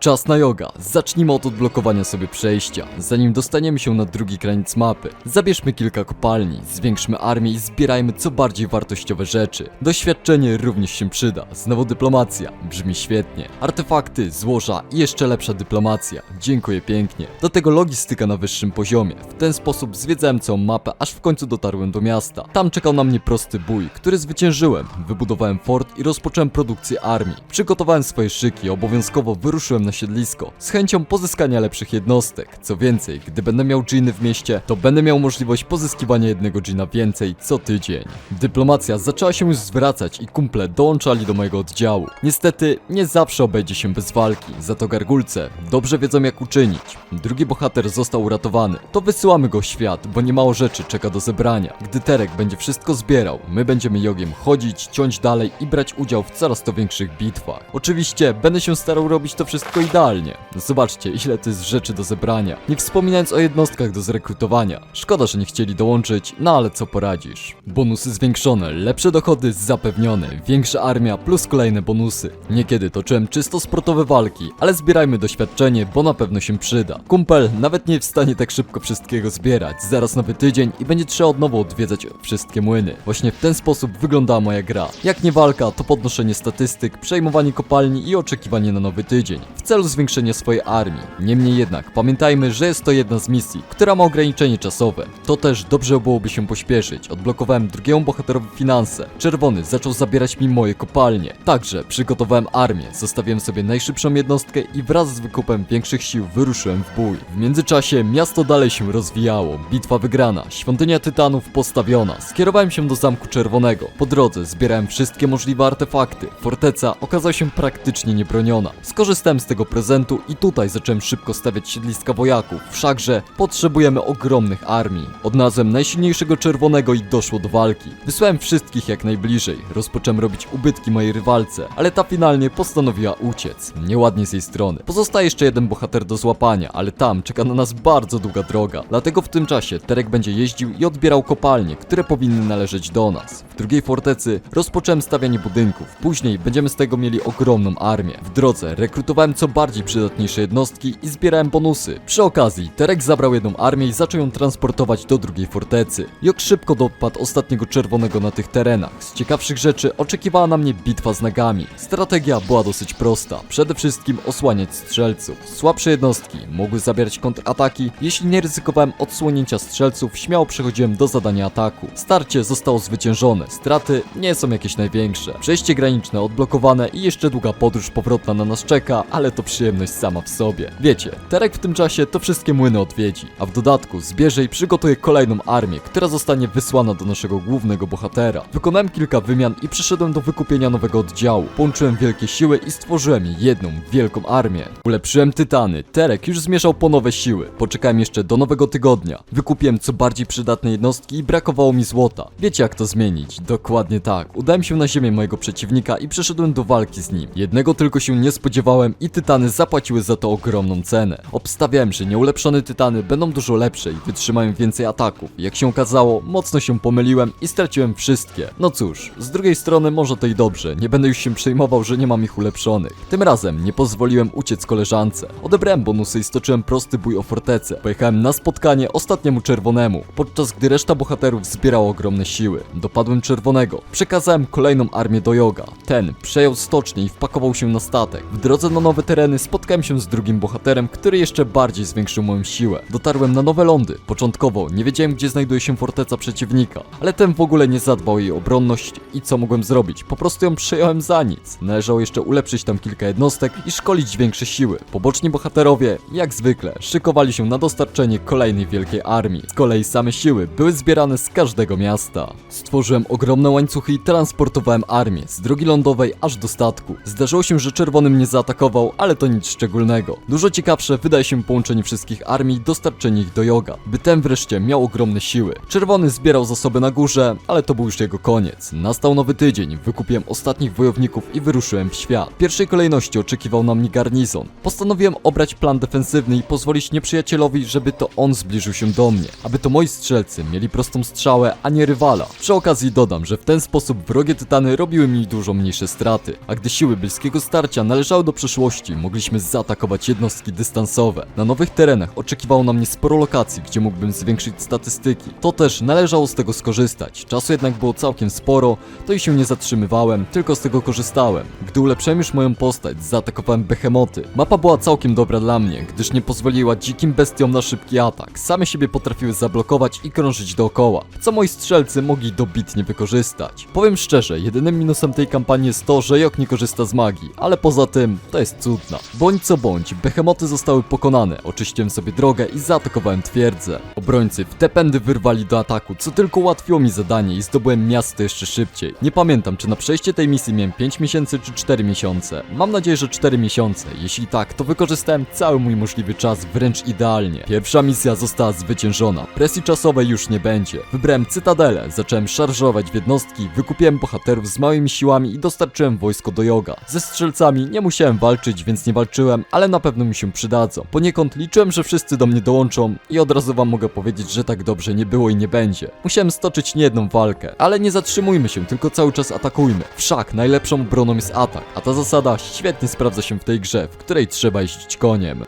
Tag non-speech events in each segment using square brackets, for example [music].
Czas na yoga. Zacznijmy od odblokowania sobie przejścia. Zanim dostaniemy się na drugi kraniec mapy, zabierzmy kilka kopalni, zwiększmy armię i zbierajmy co bardziej wartościowe rzeczy. Doświadczenie również się przyda. Znowu dyplomacja. Brzmi świetnie. Artefakty, złoża i jeszcze lepsza dyplomacja. Dziękuję pięknie. Do tego logistyka na wyższym poziomie. W ten sposób zwiedzałem całą mapę, aż w końcu dotarłem do miasta. Tam czekał na mnie prosty bój, który zwyciężyłem. Wybudowałem fort i rozpocząłem produkcję armii. Przygotowałem swoje szyki, obowiązkowo wyruszyłem na siedlisko z chęcią pozyskania lepszych jednostek. Co więcej, gdy będę miał dżiny w mieście, to będę miał możliwość pozyskiwania jednego dżina więcej co tydzień. Dyplomacja zaczęła się już zwracać i kumple dołączali do mojego oddziału. Niestety, nie zawsze obejdzie się bez walki, za to gargulce dobrze wiedzą jak uczynić. Drugi bohater został uratowany. To wysyłamy go w świat, bo niemało rzeczy czeka do zebrania. Gdy Terek będzie wszystko zbierał, my będziemy jogiem chodzić, ciąć dalej i brać udział w coraz to większych bitwach. Oczywiście będę się starał robić to wszystko idealnie. Zobaczcie, ile to jest rzeczy do zebrania. Nie wspominając o jednostkach do zrekrutowania. Szkoda, że nie chcieli dołączyć, no ale co poradzisz. Bonusy zwiększone, lepsze dochody zapewnione, większa armia plus kolejne bonusy. Niekiedy toczyłem czysto sportowe walki, ale zbierajmy doświadczenie, bo na pewno się przyda. Kumpel nawet nie w stanie tak szybko wszystkiego zbierać. Zaraz nowy tydzień i będzie trzeba od nowa odwiedzać wszystkie młyny. Właśnie w ten sposób wyglądała moja gra. Jak nie walka, to podnoszenie statystyk, przejmowanie kopalni i oczekiwanie na nowy tydzień. W celu zwiększenia swojej armii. Niemniej jednak, pamiętajmy, że jest to jedna z misji, która ma ograniczenie czasowe. To też dobrze byłoby się pośpieszyć. Odblokowałem drugiemu bohaterowi finanse. Czerwony zaczął zabierać mi moje kopalnie. Także przygotowałem armię, zostawiłem sobie najszybszą jednostkę i wraz z wykupem większych sił wyruszyłem w bój. W międzyczasie miasto dalej się rozwijało, bitwa wygrana, świątynia tytanów postawiona. Skierowałem się do Zamku Czerwonego. Po drodze zbierałem wszystkie możliwe artefakty. Forteca okazała się praktycznie niebroniona. Skorzystałem z tego prezentu i tutaj zacząłem szybko stawiać siedliska wojaków. Wszakże potrzebujemy ogromnych armii. Odnalazłem najsilniejszego czerwonego i doszło do walki. Wysłałem wszystkich jak najbliżej. Rozpocząłem robić ubytki mojej rywalce, ale ta finalnie postanowiła uciec. Nieładnie z jej strony. Pozostaje jeszcze jeden bohater do złapania, ale tam czeka na nas bardzo długa droga. Dlatego w tym czasie Terek będzie jeździł i odbierał kopalnie, które powinny należeć do nas. W drugiej fortecy rozpocząłem stawianie budynków. Później będziemy z tego mieli ogromną armię. W drodze rekrutowałem co bardziej przydatniejsze jednostki i zbierałem bonusy. Przy okazji Terek zabrał jedną armię i zaczął ją transportować do drugiej fortecy. Jok szybko dopadł ostatniego czerwonego na tych terenach. Z ciekawszych rzeczy oczekiwała na mnie bitwa z nagami. Strategia była dosyć prosta. Przede wszystkim osłaniać strzelców. Słabsze jednostki mogły zabierać kontrataki. Jeśli nie ryzykowałem odsłonięcia strzelców, śmiało przechodziłem do zadania ataku. Starcie zostało zwyciężone. Straty nie są jakieś największe. Przejście graniczne odblokowane i jeszcze długa podróż powrotna na nas czeka, ale to przyjemność sama w sobie. Wiecie, Terek w tym czasie to wszystkie młyny odwiedzi, a w dodatku zbierze i przygotuje kolejną armię, która zostanie wysłana do naszego głównego bohatera. Wykonałem kilka wymian i przyszedłem do wykupienia nowego oddziału. Połączyłem wielkie siły i stworzyłem jedną wielką armię. Ulepszyłem tytany. Terek już zmierzał po nowe siły. Poczekałem jeszcze do nowego tygodnia. Wykupiłem co bardziej przydatne jednostki i brakowało mi złota. Wiecie jak to zmienić? Dokładnie tak. Udałem się na ziemię mojego przeciwnika i przeszedłem do walki z nim. Jednego tylko się nie spodziewałem i tytany zapłaciły za to ogromną cenę. Obstawiałem, że nieulepszone tytany będą dużo lepsze i wytrzymają więcej ataków. Jak się okazało, mocno się pomyliłem i straciłem wszystkie. No cóż, z drugiej strony może to i dobrze. Nie będę już się przejmował, że nie mam ich ulepszonych. Tym razem nie pozwoliłem uciec koleżance. Odebrałem bonusy i stoczyłem prosty bój o fortecę. Pojechałem na spotkanie ostatniemu czerwonemu, podczas gdy reszta bohaterów zbierała ogromne siły. Dopadłem czerwonego. Przekazałem kolejną armię do Joga. Ten przejął stocznię i wpakował się na statek. W drodze na nowe tereny spotkałem się z drugim bohaterem, który jeszcze bardziej zwiększył moją siłę. Dotarłem na nowe lądy. Początkowo nie wiedziałem, gdzie znajduje się forteca przeciwnika, ale ten w ogóle nie zadbał o jej obronność i co mogłem zrobić? Po prostu ją przejąłem za nic. Należało jeszcze ulepszyć tam kilka jednostek i szkolić większe siły. Poboczni bohaterowie, jak zwykle, szykowali się na dostarczenie kolejnej wielkiej armii. Z kolei same siły były zbierane z każdego miasta. Stworzyłem ogromne łańcuchy i transportowałem armię z drogi lądowej aż do statku. Zdarzyło się, że czerwony mnie zaatakował, ale to nic szczególnego. Dużo ciekawsze wydaje się połączenie wszystkich armii dostarczenie ich do Joga, by ten wreszcie miał ogromne siły. Czerwony zbierał zasoby na górze, ale to był już jego koniec. Nastał nowy tydzień, wykupiłem ostatnich wojowników i wyruszyłem w świat. W pierwszej kolejności oczekiwał na mnie garnizon. Postanowiłem obrać plan defensywny i pozwolić nieprzyjacielowi, żeby to on zbliżył się do mnie, aby to moi strzelcy mieli prostą strzałę, a nie rywala. Przy okazji dodam, że w ten sposób wrogie tytany robiły mi dużo mniejsze straty, a gdy siły bliskiego starcia należały do przeszłości, odległości mogliśmy zaatakować jednostki dystansowe. Na nowych terenach oczekiwało na mnie sporo lokacji, gdzie mógłbym zwiększyć statystyki. To też należało z tego skorzystać. Czasu jednak było całkiem sporo, to i się nie zatrzymywałem, tylko z tego korzystałem. Gdy ulepszyłem już moją postać, zaatakowałem behemoty. Mapa była całkiem dobra dla mnie, gdyż nie pozwoliła dzikim bestiom na szybki atak. Same siebie potrafiły zablokować i krążyć dookoła, co moi strzelcy mogli dobitnie wykorzystać. Powiem szczerze, jedynym minusem tej kampanii jest to, że Jok nie korzysta z magii, ale poza tym to jest cudna. Bądź co bądź, behemoty zostały pokonane, oczyściłem sobie drogę i zaatakowałem twierdzę. Obrońcy w te pędy wyrwali do ataku, co tylko ułatwiło mi zadanie i zdobyłem miasto jeszcze szybciej. Nie pamiętam, czy na przejście tej misji miałem 5 miesięcy czy 4 miesiące. Mam nadzieję, że 4 miesiące. Jeśli tak, to wykorzystałem cały mój możliwy czas wręcz idealnie. Pierwsza misja została zwyciężona. Presji czasowej już nie będzie. Wybrałem cytadelę, zacząłem szarżować w jednostki, wykupiłem bohaterów z małymi siłami i dostarczyłem wojsko do joga. Ze strzelcami nie musiałem walczyć, więc nie walczyłem, ale na pewno mi się przydadzą. Poniekąd liczyłem, że wszyscy do mnie dołączą i od razu wam mogę powiedzieć, że tak dobrze nie było i nie będzie. Musiałem stoczyć niejedną walkę, ale nie zatrzymujmy się, tylko cały czas atakujmy. Wszak najlepszą obroną jest atak, a ta zasada świetnie sprawdza się w tej grze, w której trzeba jeździć koniem.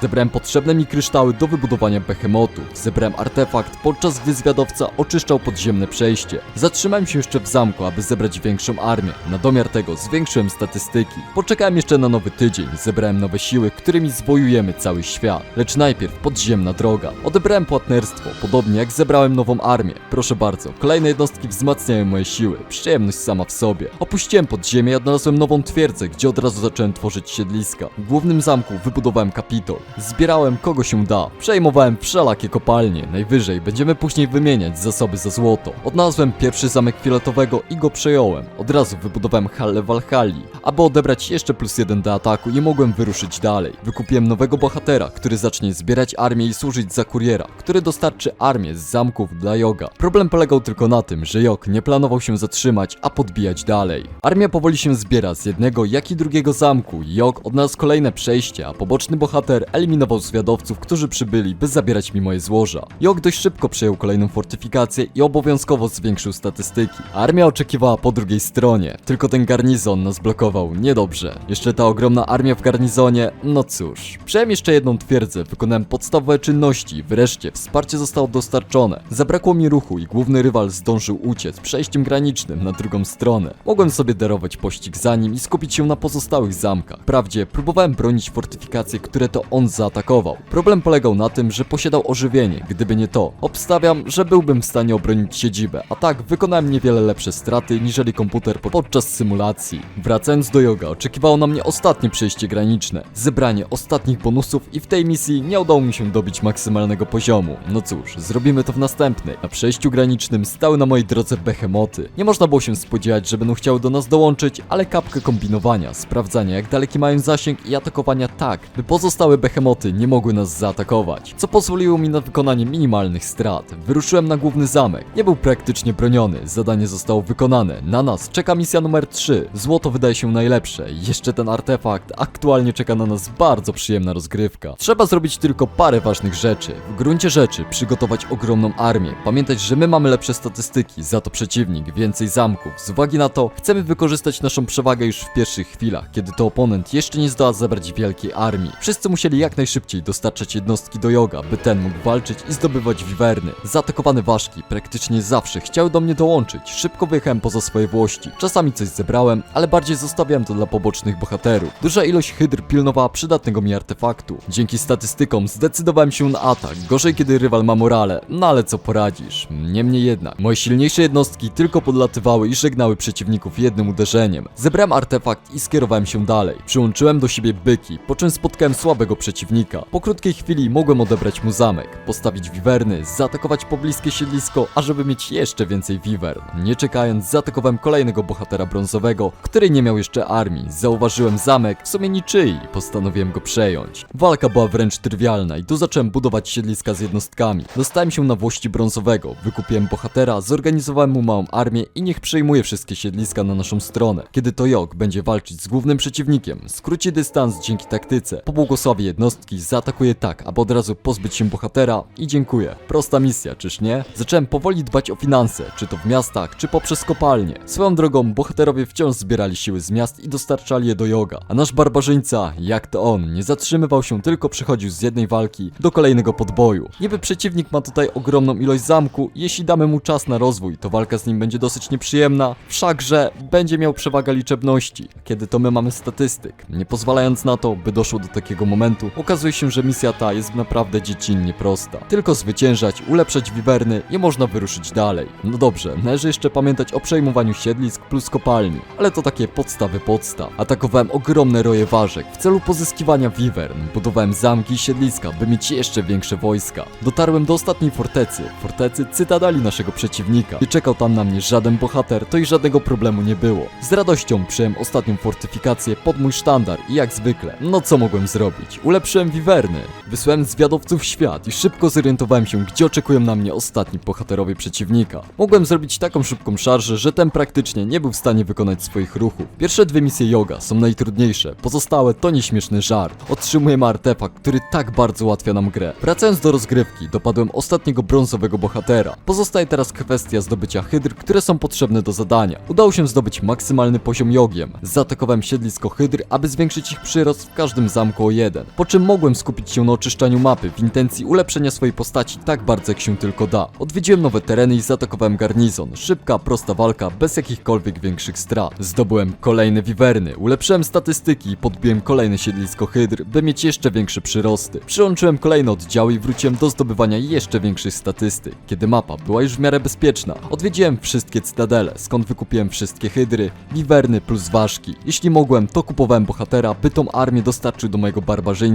Zebrałem potrzebne mi kryształy do wybudowania behemotów. Zebrałem artefakt, podczas gdy zwiadowca oczyszczał podziemne przejście. Zatrzymałem się jeszcze w zamku, aby zebrać większą armię. Na domiar tego zwiększyłem statystyki. Poczekałem jeszcze na nowy tydzień. Zebrałem nowe siły, którymi zwojujemy cały świat. Lecz najpierw podziemna droga. Odebrałem płatnerstwo, podobnie jak zebrałem nową armię. Proszę bardzo, kolejne jednostki wzmacniają moje siły. Przyjemność sama w sobie. Opuściłem podziemie i odnalazłem nową twierdzę, gdzie od razu zacząłem tworzyć siedliska. W głównym zamku wybudowałem kapitol. Zbierałem kogo się da. Przejmowałem wszelakie kopalnie. Najwyżej będziemy później wymieniać zasoby za złoto. Odnalazłem pierwszy zamek fioletowego i go przejąłem. Od razu wybudowałem Hallę Valhalli. Aby odebrać jeszcze plus jeden do ataku, nie mogłem wyruszyć dalej. Wykupiłem nowego bohatera, który zacznie zbierać armię i służyć za kuriera, który dostarczy armię z zamków dla Joga. Problem polegał tylko na tym, że Jog nie planował się zatrzymać, a podbijać dalej. Armia powoli się zbiera z jednego, jak i drugiego zamku. Jog odnalazł kolejne przejście, a poboczny bohater eliminował zwiadowców, którzy przybyli, by zabierać mi moje złoża. Jog dość szybko przejął kolejną fortyfikację i obowiązkowo zwiększył statystyki. Armia oczekiwała po drugiej stronie, tylko ten garnizon nas blokował niedobrze. Jeszcze ta ogromna armia w garnizonie, no cóż. Przejąłem jeszcze jedną twierdzę, wykonałem podstawowe czynności, wreszcie wsparcie zostało dostarczone. Zabrakło mi ruchu i główny rywal zdążył uciec przejściem granicznym na drugą stronę. Mogłem sobie darować pościg za nim i skupić się na pozostałych zamkach. Wprawdzie próbowałem bronić fortyfikacje, które to on zaatakował. Problem polegał na tym, że posiadał ożywienie, gdyby nie to. Obstawiam, że byłbym w stanie obronić siedzibę, a tak wykonałem niewiele lepsze straty niżeli komputer po- podczas symulacji. Wracając do yoga, oczekiwało na mnie ostatnie przejście graniczne, zebranie ostatnich bonusów i w tej misji nie udało mi się dobić maksymalnego poziomu. No cóż, zrobimy to w następnej. Na przejściu granicznym stały na mojej drodze behemoty. Nie można było się spodziewać, że będą chciały do nas dołączyć, ale kapkę kombinowania, sprawdzania jak daleki mają zasięg i atakowania tak, by pozostałe behemoty nie mogły nas zaatakować, co pozwoliło mi na wykonanie minimalnych strat. Wyruszyłem na główny zamek. Nie był praktycznie broniony, zadanie zostało wykonane. Na nas czeka misja numer 3. Złoto wydaje się najlepsze. Jeszcze ten artefakt. Aktualnie czeka na nas bardzo przyjemna rozgrywka. Trzeba zrobić tylko parę ważnych rzeczy. W gruncie rzeczy przygotować ogromną armię. Pamiętać, że my mamy lepsze statystyki, za to przeciwnik więcej zamków. Z uwagi na to chcemy wykorzystać naszą przewagę już w pierwszych chwilach, kiedy to oponent jeszcze nie zdoła zebrać wielkiej armii. Wszyscy musieli jak najszybciej dostarczać jednostki do joga, by ten mógł walczyć i zdobywać wiwerny. Zaatakowany ważki praktycznie zawsze chciały do mnie dołączyć. Szybko wyjechałem poza swoje włości. Czasami coś zebrałem, ale bardziej zostawiałem to dla pobocznych bohaterów. Duża ilość hydr pilnowała przydatnego mi artefaktu. Dzięki statystykom zdecydowałem się na atak. Gorzej kiedy rywal ma morale, no ale co poradzisz. Niemniej jednak, moje silniejsze jednostki tylko podlatywały i żegnały przeciwników jednym uderzeniem. Zebrałem artefakt i skierowałem się dalej. Przyłączyłem do siebie byki, po czym spotkałem słabego przeciwnika przeciwnika. Po krótkiej chwili mogłem odebrać mu zamek, postawić wiwerny, zaatakować pobliskie siedlisko, ażeby mieć jeszcze więcej wiwern. Nie czekając, zaatakowałem kolejnego bohatera brązowego, który nie miał jeszcze armii. Zauważyłem zamek, w sumie niczyi, i postanowiłem go przejąć. Walka była wręcz trywialna i tu zacząłem budować siedliska z jednostkami. Dostałem się na włości brązowego, wykupiłem bohatera, zorganizowałem mu małą armię i niech przejmuje wszystkie siedliska na naszą stronę. Kiedy to Jok będzie walczyć z głównym przeciwnikiem, skróci dystans dzięki taktyce, pobłogosławi jednostki, zaatakuje tak, aby od razu pozbyć się bohatera i dziękuję. Prosta misja, czyż nie? Zacząłem powoli dbać o finanse, czy to w miastach, czy poprzez kopalnie. Swoją drogą, bohaterowie wciąż zbierali siły z miast i dostarczali je do Joga, a nasz barbarzyńca, jak to on, nie zatrzymywał się, tylko przechodził z jednej walki do kolejnego podboju. Niby przeciwnik ma tutaj ogromną ilość zamku jeśli damy mu czas na rozwój, to walka z nim będzie dosyć nieprzyjemna, wszakże będzie miał przewagę liczebności, kiedy to my mamy statystyk. Nie pozwalając na to, by doszło do takiego momentu, okazuje się, że misja ta jest naprawdę dziecinnie prosta. Tylko zwyciężać, ulepszać wiwerny i można wyruszyć dalej. No dobrze, należy jeszcze pamiętać o przejmowaniu siedlisk plus kopalni, ale to takie podstawy podstaw. Atakowałem ogromne roje ważek w celu pozyskiwania wiwern, budowałem zamki i siedliska, by mieć jeszcze większe wojska. Dotarłem do ostatniej fortecy, fortecy cytadeli naszego przeciwnika. Nie czekał tam na mnie żaden bohater, to i żadnego problemu nie było. Z radością przyjąłem ostatnią fortyfikację pod mój sztandar i jak zwykle, no co mogłem zrobić? Ulepszyłem wiwerny, wysłałem zwiadowców w świat i szybko zorientowałem się, gdzie oczekują na mnie ostatni bohaterowie przeciwnika. Mogłem zrobić taką szybką szarżę, że ten praktycznie nie był w stanie wykonać swoich ruchów. Pierwsze dwie misje yoga są najtrudniejsze, pozostałe to nieśmieszny żart. Otrzymujemy artefakt, który tak bardzo ułatwia nam grę. Wracając do rozgrywki, dopadłem ostatniego brązowego bohatera. Pozostaje teraz kwestia zdobycia hydr, które są potrzebne do zadania. Udało się zdobyć maksymalny poziom jogiem. Zaatakowałem siedlisko hydr, aby zwiększyć ich przyrost w każdym zamku o jeden. Po czym mogłem skupić się na oczyszczaniu mapy w intencji ulepszenia swojej postaci tak bardzo jak się tylko da. Odwiedziłem nowe tereny i zaatakowałem garnizon. Szybka, prosta walka, bez jakichkolwiek większych strat. Zdobyłem kolejne wiwerny, ulepszyłem statystyki i podbiłem kolejne siedlisko hydr, by mieć jeszcze większe przyrosty. Przyłączyłem kolejne oddziały i wróciłem do zdobywania jeszcze większych statystyk. Kiedy mapa była już w miarę bezpieczna, odwiedziłem wszystkie cytadele, skąd wykupiłem wszystkie hydry, wiwerny plus ważki. Jeśli mogłem, to kupowałem bohatera, by tą armię dostarczył do mojego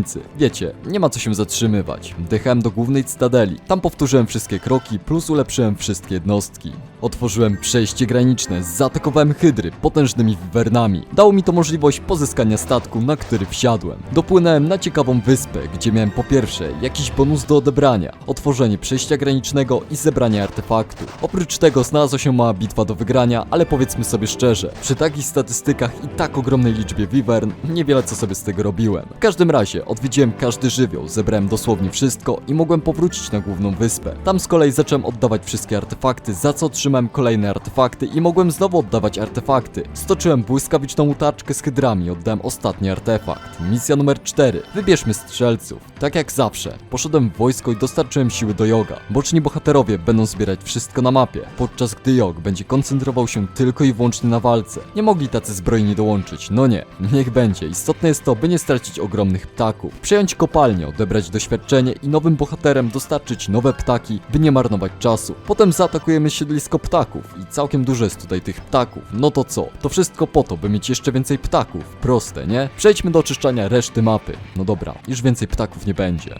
barbarzyńcy. Wiecie, nie ma co się zatrzymywać. Wdychałem do głównej cytadeli. Tam powtórzyłem wszystkie kroki, plus ulepszyłem wszystkie jednostki. Otworzyłem przejście graniczne, zaatakowałem hydry potężnymi wiwernami. Dało mi to możliwość pozyskania statku, na który wsiadłem. Dopłynąłem na ciekawą wyspę, gdzie miałem po pierwsze jakiś bonus do odebrania, otworzenie przejścia granicznego i zebranie artefaktu. Oprócz tego znalazła się mała bitwa do wygrania, ale powiedzmy sobie szczerze, przy takich statystykach i tak ogromnej liczbie wiwern, niewiele co sobie z tego robiłem. W każdym razie odwiedziłem każdy żywioł, zebrałem dosłownie wszystko i mogłem powrócić na główną wyspę. Tam z kolei zacząłem oddawać wszystkie artefakty, za co otrzymałem kolejne artefakty i mogłem znowu oddawać artefakty. Stoczyłem błyskawiczną utaczkę z hydrami, oddałem ostatni artefakt. Misja numer 4. Wybierzmy strzelców. Tak jak zawsze, poszedłem w wojsko i dostarczyłem siły do joga. Boczni bohaterowie będą zbierać wszystko na mapie, podczas gdy jog będzie koncentrował się tylko i wyłącznie na walce. Nie mogli tacy zbrojni dołączyć, no nie, [laughs] niech będzie. Istotne jest to, by nie stracić ogromnych ptaków. Przejąć kopalnię, odebrać doświadczenie i nowym bohaterem dostarczyć nowe ptaki, by nie marnować czasu. Potem zaatakujemy siedlisko ptaków i całkiem dużo jest tutaj tych ptaków. No to co? To wszystko po to, by mieć jeszcze więcej ptaków. Proste, nie? Przejdźmy do oczyszczania reszty mapy. No dobra, już więcej ptaków nie będzie.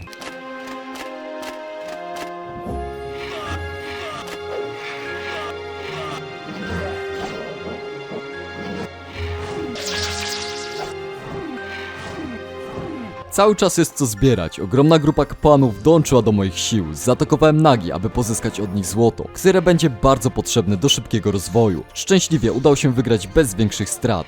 Cały czas jest co zbierać. Ogromna grupa kapłanów dołączyła do moich sił. Zaatakowałem nagi, aby pozyskać od nich złoto, które będzie bardzo potrzebne do szybkiego rozwoju. Szczęśliwie udało się wygrać bez większych strat.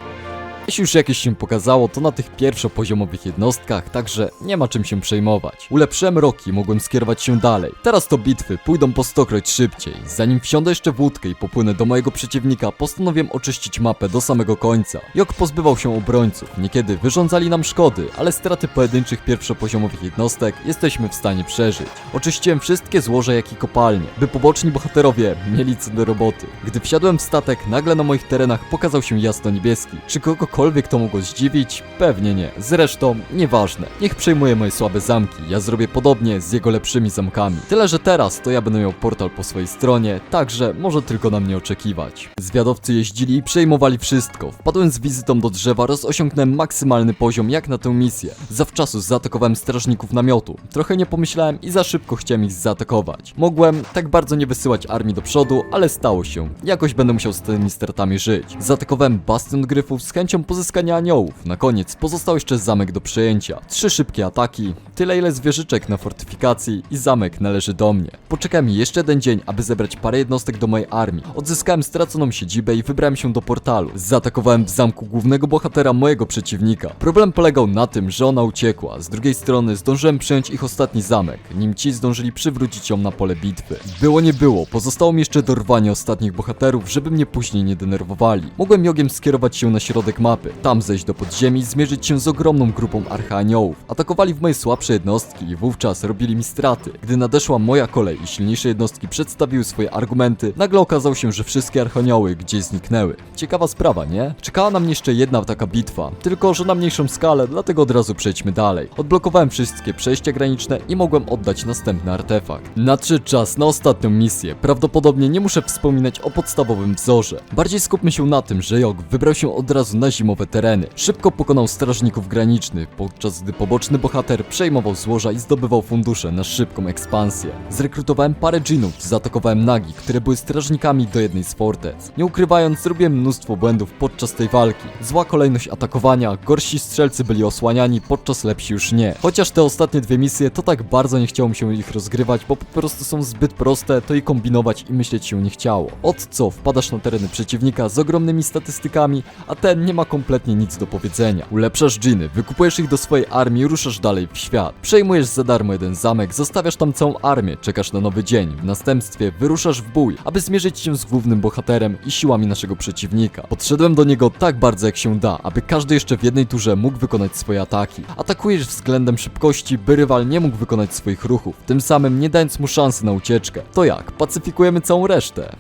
Jeśli już jakieś się pokazało, to na tych pierwszopoziomowych jednostkach, także nie ma czym się przejmować. Ulepszyłem roki, mogłem skierować się dalej. Teraz to bitwy pójdą po stokroć szybciej. Zanim wsiądę jeszcze w łódkę i popłynę do mojego przeciwnika, postanowiłem oczyścić mapę do samego końca. Jok pozbywał się obrońców, niekiedy wyrządzali nam szkody, ale straty pojedynczych pierwszopoziomowych jednostek jesteśmy w stanie przeżyć. Oczyściłem wszystkie złoża jak i kopalnie, by poboczni bohaterowie mieli co do roboty. Gdy wsiadłem w statek, nagle na moich terenach pokazał się jasno niebieski. Czy kogokolwiek kogokolwiek to mogło zdziwić? Pewnie nie. Zresztą, nieważne. Niech przejmuje moje słabe zamki, ja zrobię podobnie z jego lepszymi zamkami. Tyle, że teraz to ja będę miał portal po swojej stronie, także może tylko na mnie oczekiwać. Zwiadowcy jeździli i przejmowali wszystko. Wpadłem z wizytą do drzewa, rozosiągnąłem maksymalny poziom jak na tę misję. Zawczasu zaatakowałem strażników namiotu. Trochę nie pomyślałem i za szybko chciałem ich zaatakować. Mogłem tak bardzo nie wysyłać armii do przodu, ale stało się. Jakoś będę musiał z tymi stratami żyć. Zaatakowałem bastion gryfów z chęcią pozyskania aniołów. Na koniec pozostał jeszcze zamek do przejęcia. Trzy szybkie ataki, tyle ile zwierzyczek na fortyfikacji i zamek należy do mnie. Poczekałem jeszcze jeden dzień, aby zebrać parę jednostek do mojej armii. Odzyskałem straconą siedzibę i wybrałem się do portalu. Zaatakowałem w zamku głównego bohatera mojego przeciwnika. Problem polegał na tym, że ona uciekła. Z drugiej strony zdążyłem przejąć ich ostatni zamek, nim ci zdążyli przywrócić ją na pole bitwy. Było nie było, pozostało mi jeszcze dorwanie ostatnich bohaterów, żeby mnie później nie denerwowali. Mogłem jogiem skierować się na środek mapy, tam zejść do podziemi i zmierzyć się z ogromną grupą archaniołów. Atakowali w moje słabsze jednostki i wówczas robili mi straty. Gdy nadeszła moja kolej i silniejsze jednostki przedstawiły swoje argumenty, nagle okazało się, że wszystkie archanioły gdzieś zniknęły. Ciekawa sprawa, nie? Czekała na mnie jeszcze jedna taka bitwa, tylko że na mniejszą skalę, dlatego od razu przejdźmy dalej. Odblokowałem wszystkie przejścia graniczne i mogłem oddać następny artefakt. Nadszedł czas na ostatnią misję. Prawdopodobnie nie muszę wspominać o podstawowym wzorze. Bardziej skupmy się na tym, że Jog wybrał się od razu na zimowe tereny. Szybko pokonał strażników granicznych, podczas gdy poboczny bohater przejmował złoża i zdobywał fundusze na szybką ekspansję. Zrekrutowałem parę dżinów, zaatakowałem nagi, które były strażnikami do jednej z fortec. Nie ukrywając, zrobiłem mnóstwo błędów podczas tej walki. Zła kolejność atakowania, gorsi strzelcy byli osłaniani, podczas lepsi już nie. Chociaż te ostatnie dwie misje, to tak bardzo nie chciało mi się ich rozgrywać, bo po prostu są zbyt proste, to i kombinować i myśleć się nie chciało. Od co wpadasz na tereny przeciwnika z ogromnymi statystykami, a ten nie ma kompletnie nic do powiedzenia. Ulepszasz dżiny, wykupujesz ich do swojej armii ruszasz dalej w świat. Przejmujesz za darmo jeden zamek, zostawiasz tam całą armię, czekasz na nowy dzień. W następstwie wyruszasz w bój, aby zmierzyć się z głównym bohaterem i siłami naszego przeciwnika. Podszedłem do niego tak bardzo jak się da, aby każdy jeszcze w jednej turze mógł wykonać swoje ataki. Atakujesz względem szybkości, by rywal nie mógł wykonać swoich ruchów, tym samym nie dając mu szansy na ucieczkę. To jak? Pacyfikujemy całą resztę.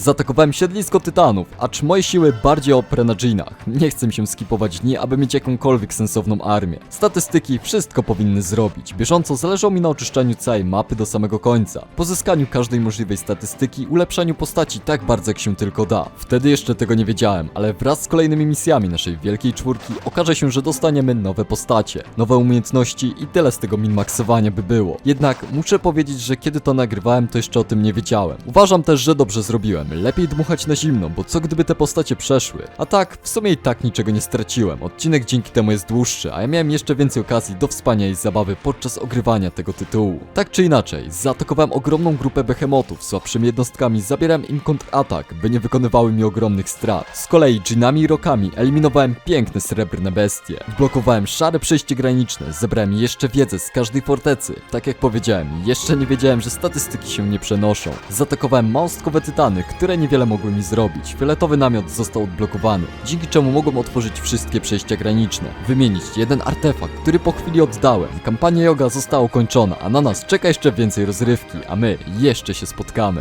Zaatakowałem siedlisko tytanów, acz moje siły bardziej oprę na dżinach. Nie chcę się skipować dni, aby mieć jakąkolwiek sensowną armię. Statystyki wszystko powinny zrobić. Bieżąco zależało mi na oczyszczaniu całej mapy do samego końca, pozyskaniu każdej możliwej statystyki, ulepszaniu postaci tak bardzo jak się tylko da. Wtedy jeszcze tego nie wiedziałem, ale wraz z kolejnymi misjami naszej wielkiej czwórki okaże się, że dostaniemy nowe postacie, nowe umiejętności i tyle z tego minmaksowania by było. Jednak muszę powiedzieć, że kiedy to nagrywałem, to jeszcze o tym nie wiedziałem. Uważam też, że dobrze zrobiłem. Lepiej dmuchać na zimno, bo co gdyby te postacie przeszły? A tak, w sumie i tak niczego nie straciłem. Odcinek dzięki temu jest dłuższy, a ja miałem jeszcze więcej okazji do wspaniałej zabawy podczas ogrywania tego tytułu. Tak czy inaczej, zaatakowałem ogromną grupę behemotów słabszymi jednostkami, zabierałem im kontratak, by nie wykonywały mi ogromnych strat. Z kolei dżinami i rokami eliminowałem piękne srebrne bestie. Blokowałem szare przejście graniczne, zebrałem jeszcze wiedzę z każdej fortecy. Tak jak powiedziałem, jeszcze nie wiedziałem, że statystyki się nie przenoszą. Zaatakowałem małostkowe tytany, które niewiele mogły mi zrobić. Fioletowy namiot został odblokowany, dzięki czemu mogłem otworzyć wszystkie przejścia graniczne. Wymienić jeden artefakt, który po chwili oddałem. Kampania yoga została ukończona, a na nas czeka jeszcze więcej rozrywki, a my jeszcze się spotkamy.